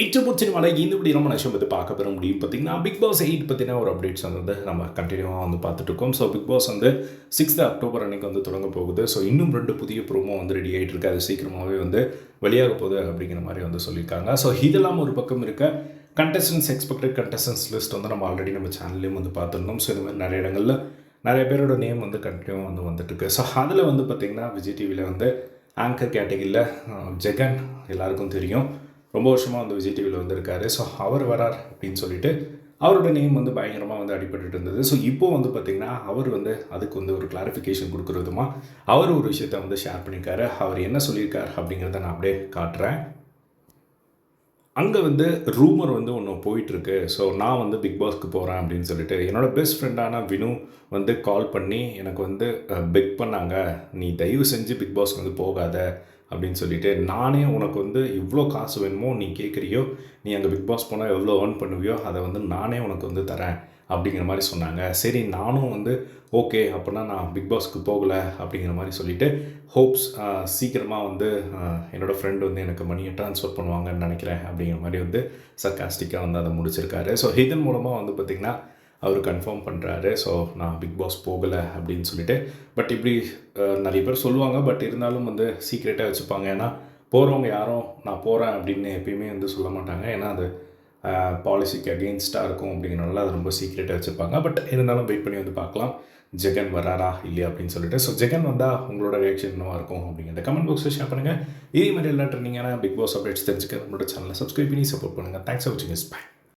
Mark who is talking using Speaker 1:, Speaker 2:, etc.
Speaker 1: Eight சினிமாவில் இந்த இப்படி நம்ம விஷயம் பற்றி பார்க்க பெற முடியும். பார்த்திங்கன்னா பிக் பாஸ் எயிட் பற்றின ஒரு அப்டேட்ஸ் வந்து நம்ம கண்டினியூவாக வந்து பார்த்துட்டு இருக்கோம் ஸோ பிக் பாஸ் வந்து சிக்ஸ்த் அக்டோபர் அன்னைக்கு வந்து தொடங்க போகுது. ஸோ இன்னும் ரெண்டு புதிய ப்ரோமோ வந்து ரெடி ஆகிட்டு இருக்கு. அது சீக்கிரமாகவே வந்து வெளியாக போகுது அப்படிங்கிற மாதிரி வந்து சொல்லியிருக்காங்க. ஸோ இதெல்லாம் ஒரு பக்கம் இருக்க கண்டஸ்டன்ஸ் எக்ஸ்பெக்டட் கண்டஸ்டன்ஸ் லிஸ்ட் வந்து நம்ம ஆல்ரெடி நம்ம சேனல்லையும் வந்து பார்த்துருந்தோம். ஸோ இந்த மாதிரி நிறைய இடங்களில் நிறைய பேரோட நேம் வந்து கண்டினியூவாக வந்து வந்துட்டுருக்கு. ஸோ அதில் வந்து பார்த்திங்கன்னா விஜய் டிவியில் வந்து ஆங்கர் கேட்டகிரியில் ஜெகன் எல்லாருக்கும் தெரியும். ரொம்ப வருஷமாக வந்து விஜய் டிவியில் வந்திருக்காரு. ஸோ அவர் வரார் அப்படின்னு சொல்லிட்டு அவரோட நேம் வந்து பயங்கரமாக வந்து அடிபட்டு இருந்தது. ஸோ இப்போ வந்து பார்த்திங்கன்னா அவர் வந்து அதுக்கு வந்து ஒரு கிளாரிஃபிகேஷன் கொடுக்குறதுமா அவர் ஒரு விஷயத்த வந்து ஷேர் பண்ணியிருக்காரு. அவர் என்ன சொல்லியிருக்கார் அப்படிங்கிறத நான் அப்படியே காட்டுறேன். அங்கே வந்து ரூமர் வந்து ஒன்று போயிட்டுருக்கு. ஸோ நான் வந்து பிக் பாஸ்க்கு போகிறேன் அப்படின்னு சொல்லிட்டு என்னோடய பெஸ்ட் ஃப்ரெண்டான வினு வந்து கால் பண்ணி எனக்கு வந்து பெக் பண்ணாங்க. நீ தயவு செஞ்சு பிக் பாஸ்க்கு வந்து போகாத. அப்படின்னு சொல்லிட்டு நானே உனக்கு வந்து இவ்வளோ காசு வேணுமோ நீ கேட்குறியோ நீ அங்கே பிக் பாஸ் போனால் எவ்வளோ ஏர்ன் பண்ணுவியோ அதை வந்து நானே உனக்கு வந்து தரேன் அப்படிங்கிற மாதிரி சொன்னாங்க. சரி நானும் வந்து ஓகே அப்படின்னா நான் பிக் பாஸ்க்கு போகலை அப்படிங்கிற மாதிரி சொல்லிவிட்டு ஹோப்ஸ் சீக்கிரமாக வந்து என்னோடய ஃப்ரெண்டு வந்து எனக்கு மணியை ட்ரான்ஸ்ஃபர் பண்ணுவாங்கன்னு நினைக்கிறேன் அப்படிங்கிற மாதிரி வந்து சர்க்காஸ்டிக்காக வந்து அதை முடிச்சிருக்காரு. ஸோ இதன் மூலமாக வந்து பார்த்திங்கன்னா அவர் கன்ஃபார்ம் பண்ணுறாரு ஸோ நான் பிக் பாஸ் போகலை அப்படின்னு சொல்லிட்டு. பட் இப்படி நிறைய பேர் சொல்லுவாங்க. பட் இருந்தாலும் வந்து சீக்ரெட்டாக வச்சுப்பாங்க. ஏன்னா போகிறவங்க யாரும் நான் போகிறேன் அப்படின்னு எப்பயுமே வந்து சொல்ல மாட்டாங்க. ஏன்னா அது பாலிசிக்கு அகெயின்ஸ்டாக இருக்கும் அப்படிங்கிறனால அது ரொம்ப சீக்ரெட்டாக வச்சுருப்பாங்க பட் இருந்தாலும் வெயிட் பண்ணி வந்து பார்க்கலாம். ஜெகன் வராரா இல்லையா அப்படின்னு சொல்லிட்டு. ஸோ ஜெகன் வந்தால் உங்களோட ரியாக்ஷன் என்னவாக இருக்கும் அப்படிங்கிறத கமெண்ட் பாக்ஸில் ஷேர் பண்ணுங்கள் இதே மாதிரி எல்லா ட்ரெண்டிங்கான பிக் பாஸ் அப்டேட்ஸ் தெரிஞ்சுக்க நம்மளோட சேனலை சப்ஸ்கிரைப் பண்ணி சப்போர்ட் பண்ணுங்கள் தேங்க்ஸ் ஃபார் வாட்சிங் இஸ் பை